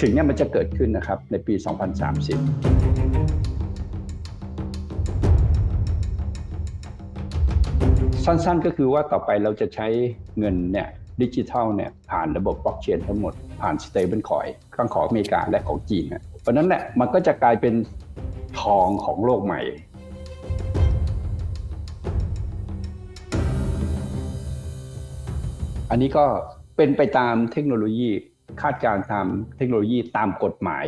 สิ่งนี้มันจะเกิดขึ้นนะครับในปี 2030สั้นๆ ก็คือว่าต่อไปเราจะใช้เงินเนี่ยดิจิทัลเนี่ยผ่านระบบบล็อกเชนทั้งหมด ผ่านสเตเบิลคอยทั้งของอเมริกาและของจีนเพราะนั้นแหละมันก็จะกลายเป็นทองของโลกใหม่ อันนี้ก็เป็นไปตามเทคโนโลยี คาดการณ์ตามเทคโนโลยีตามกฎหมาย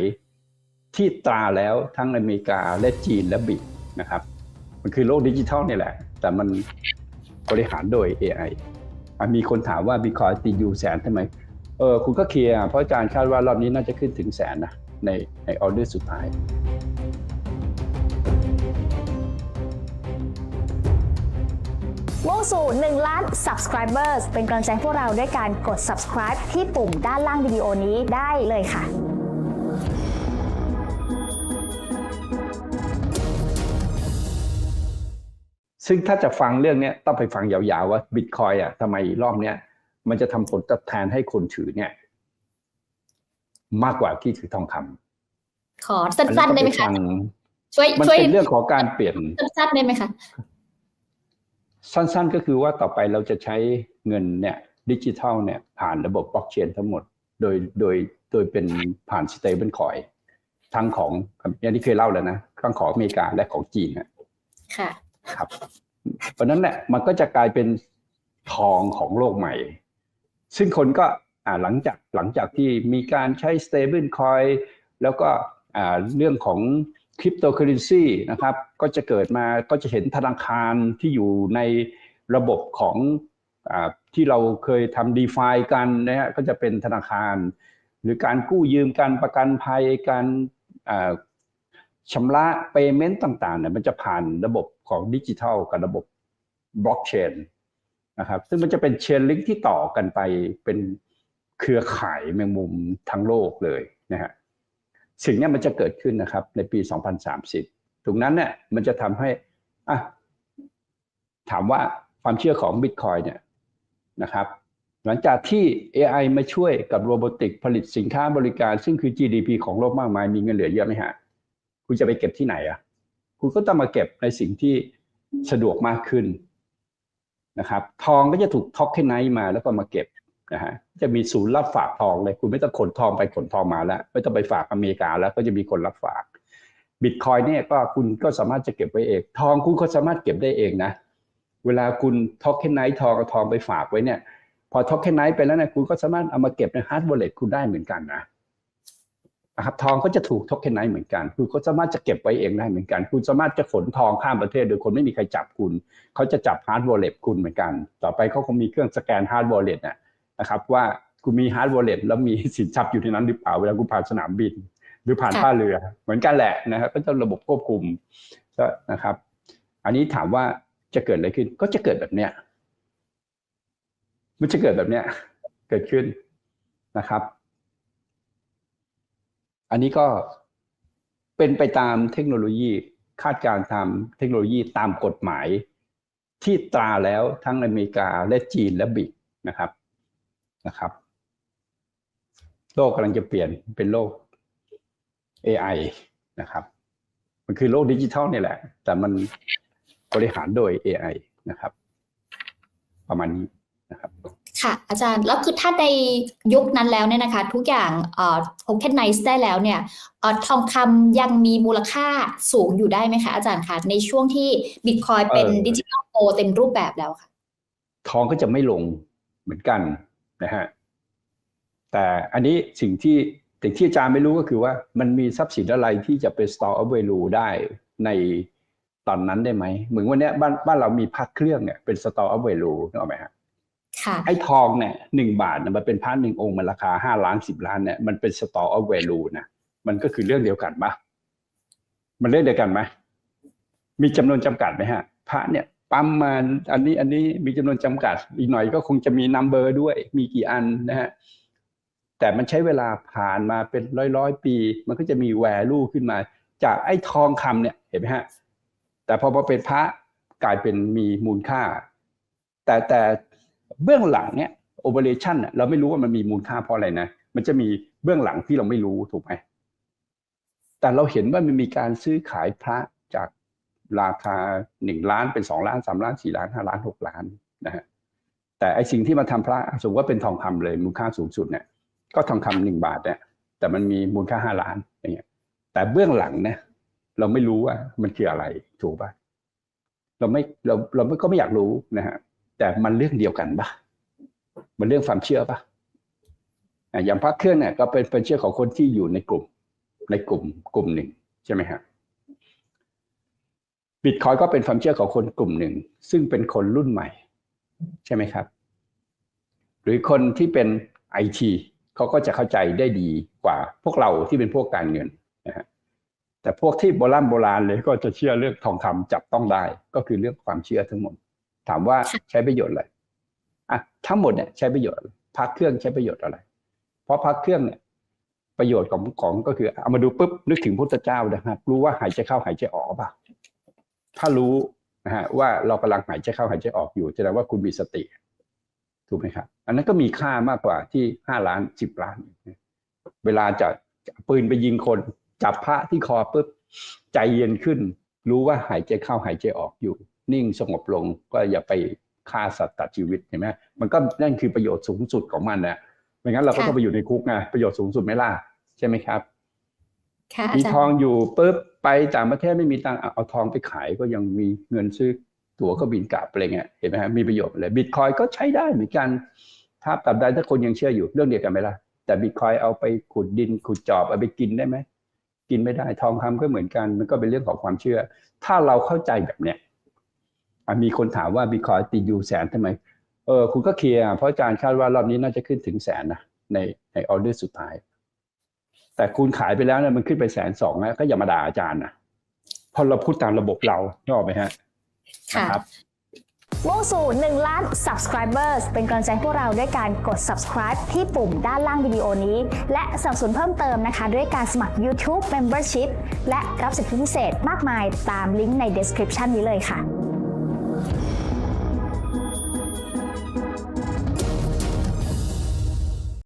ที่ตราแล้วทั้งอเมริกาและจีนและบิกนะครับ มันคือโลกดิจิทัลนี่แหละ แต่มันบริหารโดย AI อะมีคนถามว่าบิคอยติดอยู่แสนทำไม เออคุณก็เคลียร์เพราะอาจารย์คาดว่ารอบนี้น่าจะขึ้นถึงแสนนะในในออเดอร์สุดท้าย มุ่งสู่ 1 ล้าน subscribers เป็นกำลังใจให้พวกเราด้วยการกด subscribe ที่ปุ่มด้านล่างวิดีโอนี้ได้เลยค่ะซึ่งถ้าจะฟังเรื่องเนี้ยต้องไปฟังยาวๆว่าบิตคอยอะทำไมรอบเนี้ยมันจะทำผลตอบแทนให้คนถือเนี่ย มากกว่าที่ถือทองคำขอสั้นๆได้ไหมอัคะต้องปฟังช่วยมันช่วยเป็นเรื่องของการเปลี่ยนสั้นๆได้ไหมคะ สั้นๆ ก็คือว่าต่อไปเราจะใช้เงินเนี่ยดิจิทัลเนี่ยผ่านระบบบล็อกเชนทั้งหมด โดยโดยโดยเป็นผ่านสเตเบิลคอยทั้งของอย่างที่เคยเล่าแล้วนะทั้งของอเมริกาและของจีนนะค่ะครับ เพราะนั้นแหละมันก็จะกลายเป็นทองของโลกใหม่ ซึ่งคนก็อ่าหลังจากหลังจากที่มีการใช้ stable coin แล้วก็อ่าเรื่องของ คริปโตเคอเรนซีนะครับก็จะเกิดมาก็จะเห็นธนาคารที่อยู่ในระบบของอที่เราเคยทำ d e f i กันนะฮะก็จะเป็นธนาคาร หรือการกู้ยืมการประกันภัยการชำระเปเมนต์ต่างๆเนี่ยมันจะผ่านระบบของดิจิทัลกับระบบบล็อกเชนนะครับซึ่งมันจะเป็นเชนลิงที่ต่อกันไปเป็นเครือข่ายแมงมุมทั้งโลกเลยนะฮะ สิ่งนี้มันจะเกิดขึ้นนะครับ ในปี 2030ตรงนั้นเนี่ยมันจะทำให้อะถามว่าความเชื่อของ Bitcoin เนี่ยนะครับ หลังจากที่ AI มาช่วยกับโรบอติกผลิตสินค้าบริการ ซึ่งคือ GDP ของโลกมากมาย มีเงินเหลือเยอะไหมฮะคุณจะไปเก็บที่ไหนอะคุณก็ต้องมาเก็บในสิ่งที่สะดวกมากขึ้นนะครับ ทองก็จะถูกท็อกเคนไนมาแล้วก็มาเก็บ นะฮะจะมีศูนย์รับฝากทองเลย คุณไม่ต้องขนทองไปขนทองมาแล้ว ไม่ต้องไปฝากอเมริกาแล้วก็จะมีคนรับฝากบิตคอยเนี่ยก็คุณก็สามารถจะเก็บไว้เอง ทองคุณก็สามารถเก็บได้เองนะ เวลาคุณท็อกเคนไนท์ทองเอาทองไปฝากไว้เนี่ย พอท็อกเคนไนท์ไปแล้วเนี่ยคุณก็สามารถเอามาเก็บในฮาร์ดวอลเล็ตคุณได้เหมือนกันนะนะครับทองก็จะถูก tokenize เหมือนกัน คุณก็สามารถจะเก็บไว้เองได้เหมือนกัน คุณสามารถจะขนทองข้ามประเทศ โดยคนไม่มีใครจับคุณ เขาจะจับ hard wallet คุณเหมือนกัน ต่อไปเขาคงมีเครื่องสแกน hard wallet นะ นะครับว่าคุณมี hard wallet แล้วมีสินทรัพย์อยู่ในนั้นหรือเปล่าเวลาคุณผ่านสนามบิน หรือผ่านท่าเรือ เหมือนกันแหละนะครับก็จะระบบควบคุมนะครับ อันนี้ถามว่าจะเกิดอะไรขึ้น ก็จะเกิดแบบเนี้ยมันจะเกิดแบบเนี้ยเกิดขึ้นนะครับ อันนี้ก็เป็นไปตามเทคโนโลยีคาดการณ์ตามเทคโนโลยีตามกฎหมาย ที่ตราแล้วทั้งอเมริกาและจีนและบิกนะครับ นะครับ โลกกำลังจะเปลี่ยนเป็นโลก AI นะครับ มันคือโลกดิจิทัลนี่แหละ แต่มันบริหารโดย AI นะครับ ประมาณนี้นะครับค่ะอาจารย์แล้วคือถ้าในยุคนั้นแล้วเนี่ยนะคะ ทุกอย่างเอ่อ tokenize ได้แล้วเนี่ยเอ่อทองคำยังมีมูลค่าสูงอยู่ได้ไหมคะอาจารย์คะในช่วงที่ Bitcoin เป็นเอ่อดิจิทัลโกเต็มรูปแบบแล้วค่ะ ทองก็จะไม่ลงเหมือนกัน นะฮะแต่อันนี้สิ่งที่สิ่งที่อาจารย์ไม่รู้ก็คือว่ามันมีทรัพย์สินอะไรที่จะเป็น store of value ได้ในตอนนั้นได้ไหมเหมือนวันเนี้ยบ้านบ้านเรามีพักเครื่องเนี่ยเป็น store of value นึกออกไหมฮะค่ะไอ้ทองเนี่ยหนึ่งบาทเนี่ยมันเป็นพันหนึ่งองค์มันราคาห้าล้านสิบล้านเนี่ยมันเป็น store of value นะมันก็คือเรื่องเดียวกันปะมันเรื่องเดียวกันไหมมีจำนวนจำกัดไหมฮะ พระเนี่ย ปั๊มมาอันนี้อันนี้มีจำนวนจำกัด อีกหน่อยก็คงจะมีนัมเบอร์ด้วย มีกี่อันนะฮะแต่มันใช้เวลาผ่านมาเป็นร้อยร้อยปี มันก็จะมีแวลูขึ้นมา จากไอ้ทองคำเนี่ยเห็นไหมฮะแต่พอมาเป็นพระกลายเป็นมีมูลค่า แต่แต่เบื้องหลังเนี่ยโอเปอเรชั่นเราไม่รู้ว่ามันมีมูลค่าเพราะอะไรนะมันจะมีเบื้องหลังที่เราไม่รู้ถูกไหมแต่เราเห็นว่ามันมีการซื้อขายพระจาก ราคาหนึ่งล้านเป็นสองล้านสามล้านสี่ล้านห้าล้านหกล้านนะฮะแต่ไอสิ่งที่มาทำพระสมมติว่าเป็นทองคำเลยมูลค่าสูงสุดเนี่ยก็ทองคำหนึ่งบาทเนี่ยแต่มันมีมูลค่าห้าล้านอย่างเงี้ยแต่เบื้องหลังเนี่ยเราไม่รู้ว่ามันคืออะไรถูกปะเราไม่เราเราไม่ก็ไม่อยากรู้นะฮะแต่มันเรื่องเดียวกันปะมันเรื่องความเชื่อปะอะอย่างพระเครื่องเนี่ยก็เป็นเป็นเชื่อของคนที่อยู่ในกลุ่มในกลุ่มกลุ่มหนึ่งใช่ไหมฮะบิ ตคอยก็เป็นความเชื่อของคนกลุ่มหนึ่ง ซึ่งเป็นคนรุ่นใหม่ ใช่ไหมครับ หรือคนที่เป็นไอทีเขาก็จะเข้าใจได้ดีกว่า พวกเราที่เป็นพวกการเงินนะฮะแต่พวกที่โบราณโบราณเลยก็จะเชื่อเรื่องทองคำจับต้องได้ ก็คือเรื่องความเชื่อทั้งหมด ถามว่าใช้ประโยชน์อะไรอะทั้งหมดเนี่ยใช้ประโยชน์อะไรพักเครื่องใช้ประโยชน์อะไร เพราะพักเครื่องเนี่ยประโยชน์ของของก็คือเอามาดูปุ๊บนึกถึงพุทธเจ้านะครับรู้ว่าหายใจเข้าหายใจออกป่ะ ถ้ารู้นะฮะว่าเรากำลังหายใจเข้าหายใจออกอยู่แสดงว่าคุณมีสติถูกไหมครับ อันนั้นก็มีค่ามากกว่าที่ห้าล้านสิบล้าน เวลาจะปืนไปยิงคน จับพระที่คอปุ๊บใจเย็นขึ้น รู้ว่าหายใจเข้าหายใจออกอยู่ นิ่งสงบลงก็อย่าไปฆ่าสัตว์ตัดชีวิตเห็นไหมมันก็นั่นคือประโยชน์สูงสุดของมันนะไม่งั้นเราก็ต้องไปอยู่ในคุกไงประโยชน์สูงสุดไหมล่ะใช่ไหมครับ มีทองอยู่ปุ๊บไปต่างประเทศไม่มีตังเอาทองไปขายก็ยังมีเงินซื้อตั๋วก็บินกลับอะไรเงี้ยเห็นไหมฮะมีประโยชน์เลยบิตคอยก็ใช้ได้เหมือนกัน ถ้าตับใดถ้าคนยังเชื่ออยู่เรื่องเดียวกันไหมล่ะแต่บิตคอยเอาไปขุดดินขุดจอบเอาไปกินได้ไหมกินไม่ได้ทองคำก็เหมือนกัน มันก็เป็นเรื่องของความเชื่อ ถ้าเราเข้าใจแบบเนี้ยมีคนถามว่าบิตคอยติดอยู่แสนทำไมเออคุณก็เคลียร์เพราะอาจารย์คาดว่ารอบนี้น่าจะขึ้นถึงแสนนะในในออเดอร์สุดท้าย แต่คุณขายไปแล้วเนี่ยมันขึ้นไปแสนสองแล้วก็อย่ามาด่าอาจารย์นะเพราะเราพูดตามระบบเรานกออกไหมฮะค่ะนะครับมุ่งสู่1ล้าน subscribers เป็นกำลังใจให้พวกเราด้วยการกด subscribe ที่ปุ่มด้านล่างวิดีโอนี้ และสนับสนุนเพิ่มเติมนะคะ ด้วยการสมัคร YouTube Membership และรับสิทธิพิเศษมากมายตามลิงก์ใน description นี้เลยค่ะ